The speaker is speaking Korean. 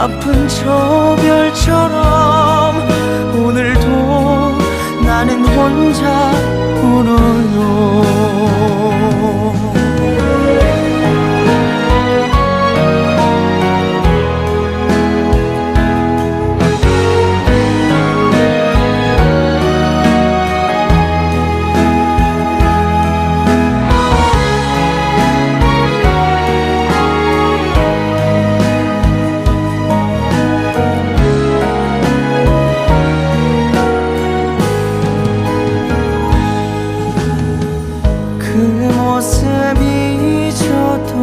아픈 저 별처럼 오늘도 나는 혼자 모습이 저도